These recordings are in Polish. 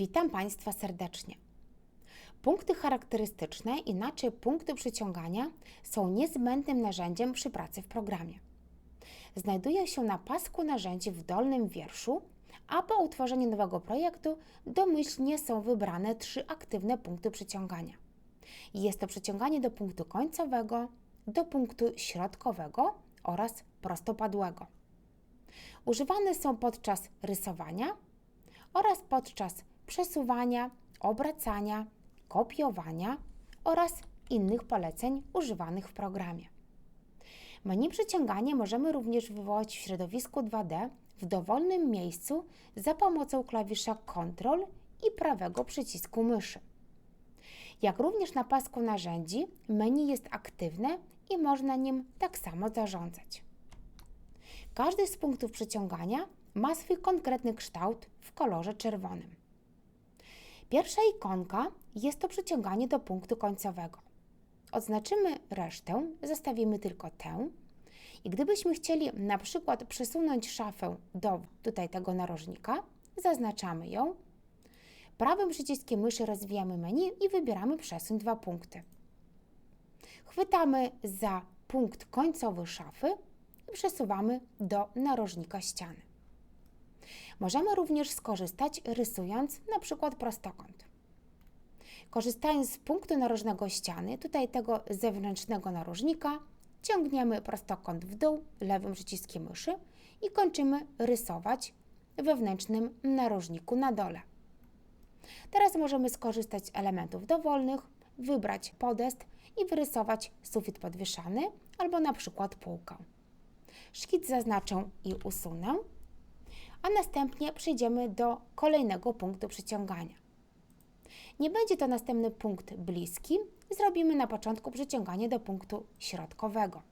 Witam Państwa serdecznie. Punkty charakterystyczne, inaczej punkty przyciągania, są niezbędnym narzędziem przy pracy w programie. Znajdują się na pasku narzędzi w dolnym wierszu, a po utworzeniu nowego projektu domyślnie są wybrane trzy aktywne punkty przyciągania. Jest to przyciąganie do punktu końcowego, do punktu środkowego oraz prostopadłego. Używane są podczas rysowania oraz podczas przesuwania, obracania, kopiowania oraz innych poleceń używanych w programie. Menu przyciąganie możemy również wywołać w środowisku 2D w dowolnym miejscu za pomocą klawisza Ctrl i prawego przycisku myszy. Jak również na pasku narzędzi, menu jest aktywne i można nim tak samo zarządzać. Każdy z punktów przyciągania ma swój konkretny kształt w kolorze czerwonym. Pierwsza ikonka jest to przyciąganie do punktu końcowego. Odznaczymy resztę, zostawimy tylko tę. I gdybyśmy chcieli na przykład przesunąć szafę do tutaj tego narożnika, zaznaczamy ją. Prawym przyciskiem myszy rozwijamy menu i wybieramy przesuń dwa punkty. Chwytamy za punkt końcowy szafy i przesuwamy do narożnika ściany. Możemy również skorzystać rysując na przykład prostokąt. Korzystając z punktu narożnego ściany, tutaj tego zewnętrznego narożnika, ciągniemy prostokąt w dół lewym przyciskiem myszy i kończymy rysować wewnętrznym narożniku na dole. Teraz możemy skorzystać z elementów dowolnych, wybrać podest i wyrysować sufit podwieszany albo na przykład półkę. Szkic zaznaczę i usunę, a następnie przejdziemy do kolejnego punktu przyciągania. Nie będzie to następny punkt bliski, zrobimy na początku przyciąganie do punktu środkowego.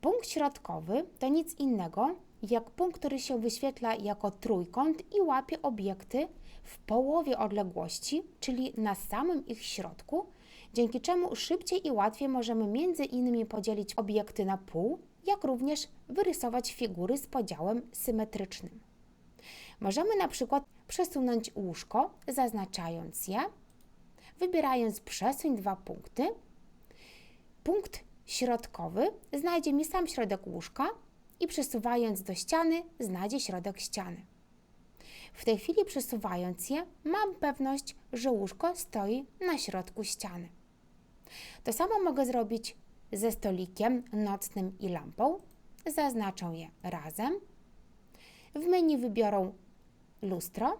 Punkt środkowy to nic innego jak punkt, który się wyświetla jako trójkąt i łapie obiekty w połowie odległości, czyli na samym ich środku, dzięki czemu szybciej i łatwiej możemy między innymi podzielić obiekty na pół, jak również wyrysować figury z podziałem symetrycznym. Możemy na przykład przesunąć łóżko, zaznaczając je, wybierając przesuń dwa punkty. Punkt środkowy znajdzie mi sam środek łóżka i przesuwając do ściany znajdzie środek ściany. W tej chwili przesuwając je, mam pewność, że łóżko stoi na środku ściany. To samo mogę zrobić ze stolikiem nocnym i lampą. Zaznaczę je razem. W menu wybiorę lustro.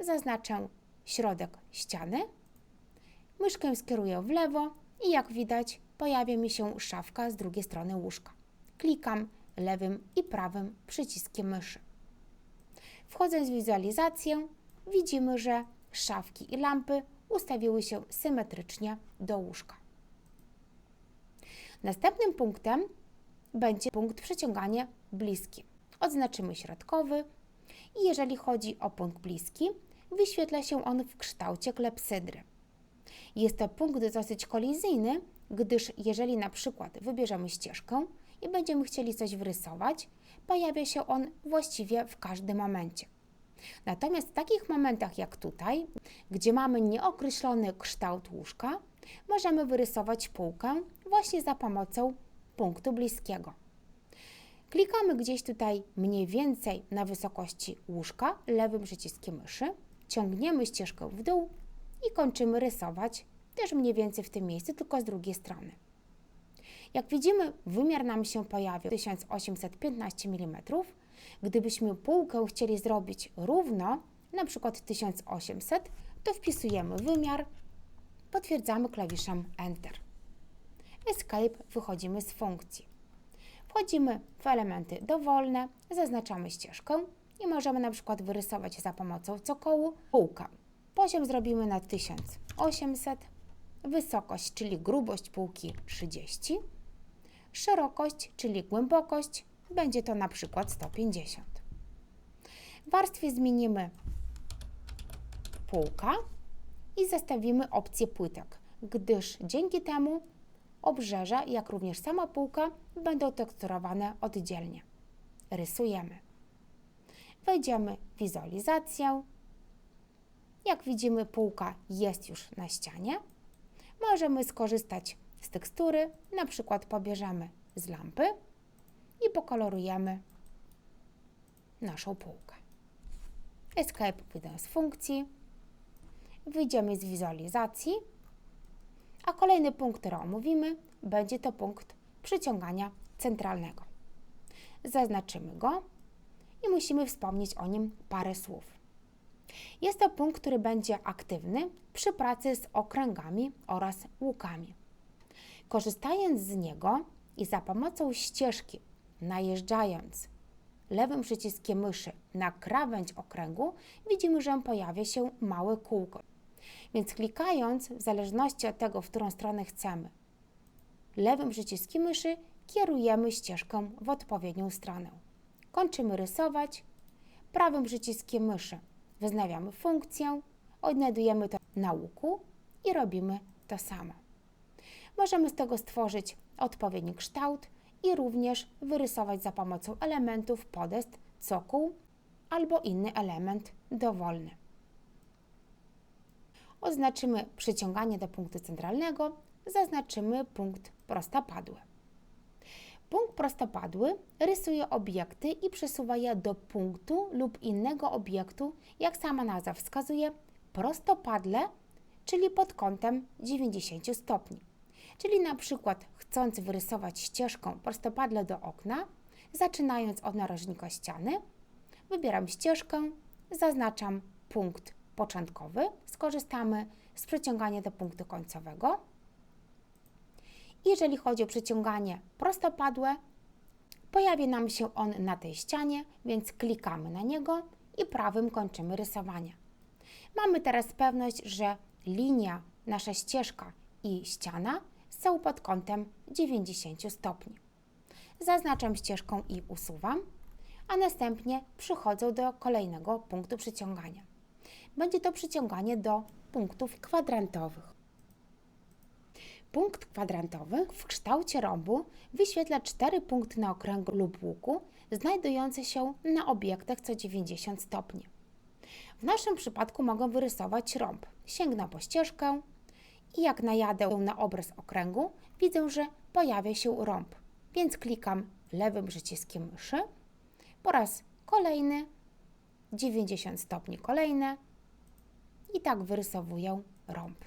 Zaznaczę środek ściany. Myszkę skieruję w lewo i jak widać pojawia mi się szafka z drugiej strony łóżka. Klikam lewym i prawym przyciskiem myszy. Wchodząc w wizualizację, widzimy, że szafki i lampy ustawiły się symetrycznie do łóżka. Następnym punktem będzie punkt przyciągania bliski. Odznaczymy środkowy i jeżeli chodzi o punkt bliski, wyświetla się on w kształcie klepsydry. Jest to punkt dosyć kolizyjny, gdyż jeżeli na przykład wybierzemy ścieżkę i będziemy chcieli coś wyrysować, pojawia się on właściwie w każdym momencie. Natomiast w takich momentach jak tutaj, gdzie mamy nieokreślony kształt łóżka, możemy wyrysować półkę właśnie za pomocą punktu bliskiego. Klikamy gdzieś tutaj mniej więcej na wysokości łóżka lewym przyciskiem myszy, ciągniemy ścieżkę w dół i kończymy rysować też mniej więcej w tym miejscu, tylko z drugiej strony. Jak widzimy, wymiar nam się pojawił 1815 mm. Gdybyśmy półkę chcieli zrobić równo, na przykład 1800, to wpisujemy wymiar, potwierdzamy klawiszem Enter. Escape wychodzimy z funkcji. Wchodzimy w elementy dowolne, zaznaczamy ścieżkę i możemy na przykład wyrysować za pomocą cokołu półkę. Poziom zrobimy na 1800, wysokość, czyli grubość półki 30, szerokość, czyli głębokość, będzie to na przykład 150. W warstwie zmienimy półka i zestawimy opcję płytek, gdyż dzięki temu obrzeża, jak również sama półka będą teksturowane oddzielnie. Rysujemy. Wejdziemy w wizualizację Jak widzimy, półka jest już na ścianie. Możemy skorzystać z tekstury, na przykład pobierzemy z lampy i pokolorujemy naszą półkę. Escape wyjdę z funkcji, wyjdziemy z wizualizacji, a kolejny punkt, który omówimy, będzie to punkt przyciągania centralnego. Zaznaczymy go i musimy wspomnieć o nim parę słów. Jest to punkt, który będzie aktywny przy pracy z okręgami oraz łukami. Korzystając z niego i za pomocą ścieżki, najeżdżając lewym przyciskiem myszy na krawędź okręgu, widzimy, że pojawia się małe kółko. Więc klikając, w zależności od tego, w którą stronę chcemy, lewym przyciskiem myszy kierujemy ścieżkę w odpowiednią stronę. Kończymy rysować, prawym przyciskiem myszy wznawiamy funkcję, odnajdujemy to na łuku i robimy to samo. Możemy z tego stworzyć odpowiedni kształt i również wyrysować za pomocą elementów podest, cokół albo inny element dowolny. Oznaczymy przyciąganie do punktu centralnego, zaznaczymy punkt prostopadły. Punkt prostopadły rysuje obiekty i przesuwa je do punktu lub innego obiektu, jak sama nazwa wskazuje, prostopadle, czyli pod kątem 90 stopni. Czyli na przykład chcąc wyrysować ścieżką prostopadle do okna, zaczynając od narożnika ściany, wybieram ścieżkę, zaznaczam punkt początkowy, skorzystamy z przeciągania do punktu końcowego. Jeżeli chodzi o przeciąganie prostopadłe, pojawi nam się on na tej ścianie, więc klikamy na niego i prawym kończymy rysowanie. Mamy teraz pewność, że linia, nasza ścieżka i ściana są pod kątem 90 stopni. Zaznaczam ścieżką i usuwam, a następnie przychodzę do kolejnego punktu przyciągania. Będzie to przyciąganie do punktów kwadrantowych. Punkt kwadrantowy w kształcie rąbu wyświetla cztery punkty na okręgu lub łuku, znajdujące się na obiektach co 90 stopni. W naszym przypadku mogę wyrysować rąb. Sięgnę po ścieżkę i jak najadę na obraz okręgu, widzę, że pojawia się rąb, więc klikam lewym przyciskiem myszy. Po raz kolejny, 90 stopni kolejne i tak wyrysowuję rąb.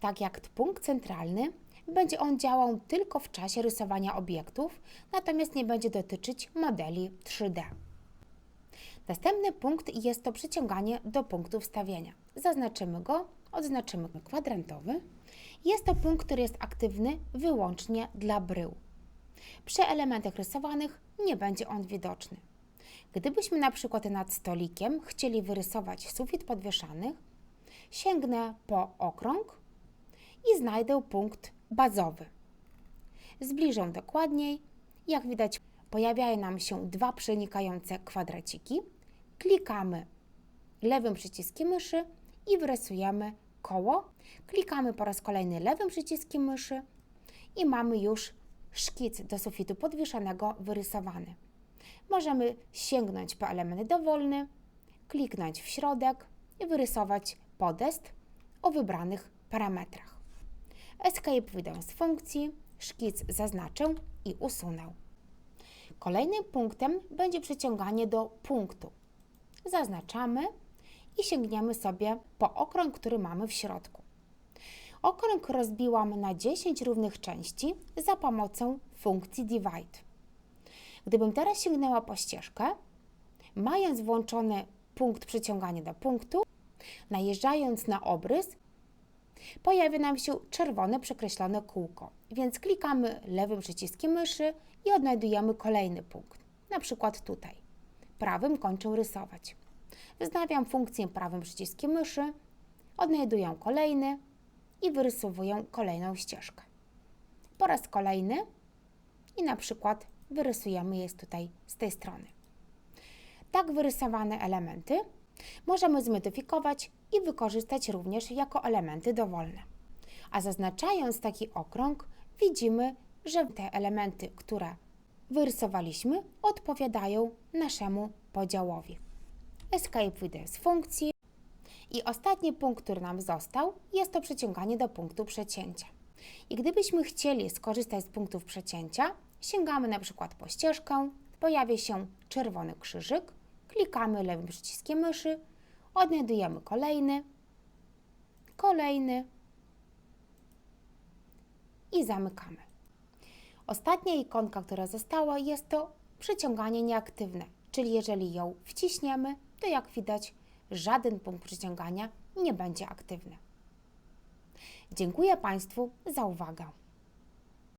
Tak jak punkt centralny, będzie on działał tylko w czasie rysowania obiektów, natomiast nie będzie dotyczyć modeli 3D. Następny punkt jest to przyciąganie do punktu wstawienia. Zaznaczymy go, odznaczymy kwadrantowy. Jest to punkt, który jest aktywny wyłącznie dla brył. Przy elementach rysowanych nie będzie on widoczny. Gdybyśmy na przykład nad stolikiem chcieli wyrysować sufit podwieszany, sięgnę po okrąg i znajdę punkt bazowy. Zbliżę dokładniej. Jak widać, pojawiają nam się dwa przenikające kwadraciki. Klikamy lewym przyciskiem myszy i wyrysujemy koło. Klikamy po raz kolejny lewym przyciskiem myszy i mamy już szkic do sufitu podwieszanego wyrysowany. Możemy sięgnąć po element dowolny, kliknąć w środek i wyrysować podest o wybranych parametrach. Escape wyjdę z funkcji, szkic zaznaczę i usunę. Kolejnym punktem będzie przeciąganie do punktu. Zaznaczamy i sięgniemy sobie po okrąg, który mamy w środku. Okrąg rozbiłam na 10 równych części za pomocą funkcji divide. Gdybym teraz sięgnęła po ścieżkę, mając włączony punkt przyciągania do punktu, najeżdżając na obrys, pojawia nam się czerwone przekreślone kółko, więc klikamy lewym przyciskiem myszy i odnajdujemy kolejny punkt, na przykład tutaj. Prawym kończę rysować. Wznawiam funkcję prawym przyciskiem myszy, odnajduję kolejny i wyrysowuję kolejną ścieżkę. Po raz kolejny i na przykład wyrysujemy je tutaj z tej strony. Tak wyrysowane elementy możemy zmodyfikować i wykorzystać również jako elementy dowolne. A zaznaczając taki okrąg, widzimy, że te elementy, które wyrysowaliśmy, odpowiadają naszemu podziałowi. Escape wyjdę z funkcji. I ostatni punkt, który nam został, jest to przeciąganie do punktu przecięcia. I gdybyśmy chcieli skorzystać z punktów przecięcia, sięgamy na przykład po ścieżkę, pojawia się czerwony krzyżyk, klikamy lewym przyciskiem myszy, odnajdujemy kolejny, kolejny i zamykamy. Ostatnia ikonka, która została, jest to przyciąganie nieaktywne, czyli jeżeli ją wciśniemy, to jak widać, żaden punkt przyciągania nie będzie aktywny. Dziękuję Państwu za uwagę.